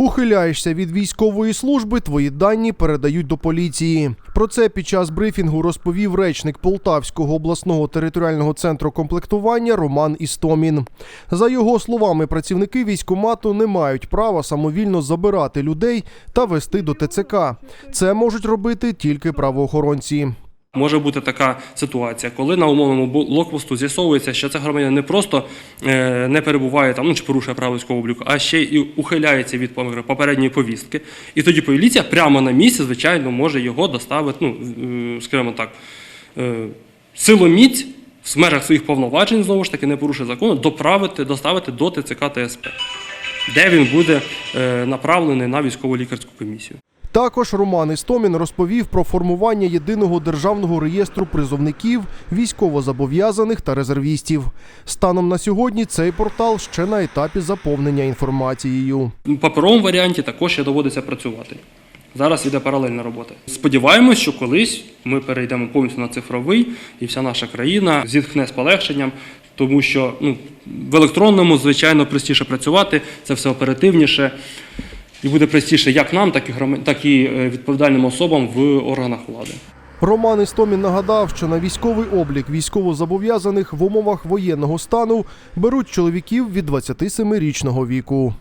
Ухиляєшся від військової служби, твої дані передають до поліції. Про це під час брифінгу розповів речник Полтавського обласного територіального центру комплектування Роман Істомін. За його словами, працівники військомату не мають права самовільно забирати людей та вести до ТЦК. Це можуть робити тільки правоохоронці. Може бути така ситуація, коли на умовному блокпосту з'ясовується, що це громадянин не просто е, не перебуває там, ну чи порушує право військового обліку, а ще й ухиляється від попередньої повістки. І тоді поліція прямо на місці, звичайно, може його доставити, ну, скажімо так, е, силоміць в межах своїх повноважень, знову ж таки, не порушує закону, доправити, доставити до ТЦК ТСП, де він буде е, направлений на військово лікарську комісію. Також Роман Істомін розповів про формування єдиного державного реєстру призовників, військовозобов'язаних та резервістів. Станом на сьогодні цей портал ще на етапі заповнення інформацією. В паперовому варіанті також ще доводиться працювати. Зараз йде паралельна робота. Сподіваємось, що колись ми перейдемо повністю на цифровий, і вся наша країна зітхне з полегшенням, тому що ну, в електронному, звичайно, простіше працювати, це все оперативніше. І буде простіше як нам, так і громад... так і е, відповідальним особам в органах влади. Роман Істомін нагадав, що на військовий облік військовозобов'язаних в умовах воєнного стану беруть чоловіків від 27-річного віку.